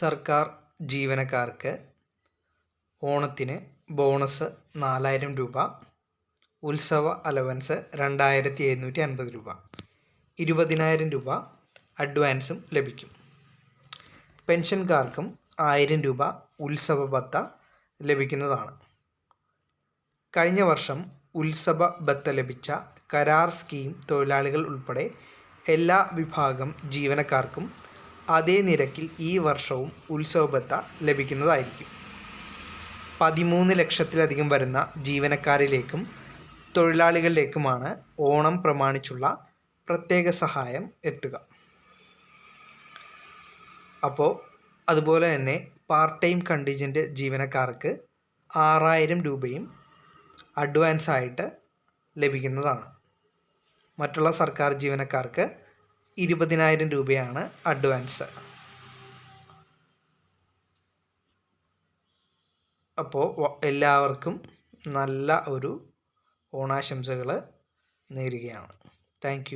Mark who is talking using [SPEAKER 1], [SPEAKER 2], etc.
[SPEAKER 1] സർക്കാർ ജീവനക്കാർക്ക് ഓണത്തിന് ബോണസ് നാലായിരം രൂപ ഉത്സവ അലവൻസ് രണ്ടായിരത്തി എഴുന്നൂറ്റി അൻപത് രൂപ. ഇരുപതിനായിരം രൂപ അഡ്വാൻസും ലഭിക്കും. പെൻഷൻകാർക്കും ആയിരം രൂപ ഉത്സവ ഭത്ത ലഭിക്കുന്നതാണ്. കഴിഞ്ഞ വർഷം ഉത്സവ ഭത്ത ലഭിച്ച കരാർ സ്കീം തൊഴിലാളികൾ ഉൾപ്പെടെ എല്ലാ വിഭാഗം ജീവനക്കാർക്കും അതേ നിരക്കിൽ ഈ വർഷവും ഉത്സവബത്ത ലഭിക്കുന്നതായിരിക്കും. പതിമൂന്ന് ലക്ഷത്തിലധികം വരുന്ന ജീവനക്കാരിലേക്കും തൊഴിലാളികളിലേക്കുമാണ് ഓണം പ്രമാണിച്ചുള്ള പ്രത്യേക സഹായം എത്തുക. അപ്പോൾ അതുപോലെ തന്നെ പാർട്ട് ടൈം കണ്ടീജന്റ് ജീവനക്കാർക്ക് ആറായിരം രൂപയും അഡ്വാൻസ് ആയിട്ട് ലഭിക്കുന്നതാണ്. മറ്റുള്ള സർക്കാർ ജീവനക്കാർക്ക് ഇരുപതിനായിരം രൂപയാണ് അഡ്വാൻസ്. അപ്പോൾ എല്ലാവർക്കും നല്ല ഒരു ഓണാശംസകൾ നേരുകയാണ്. താങ്ക്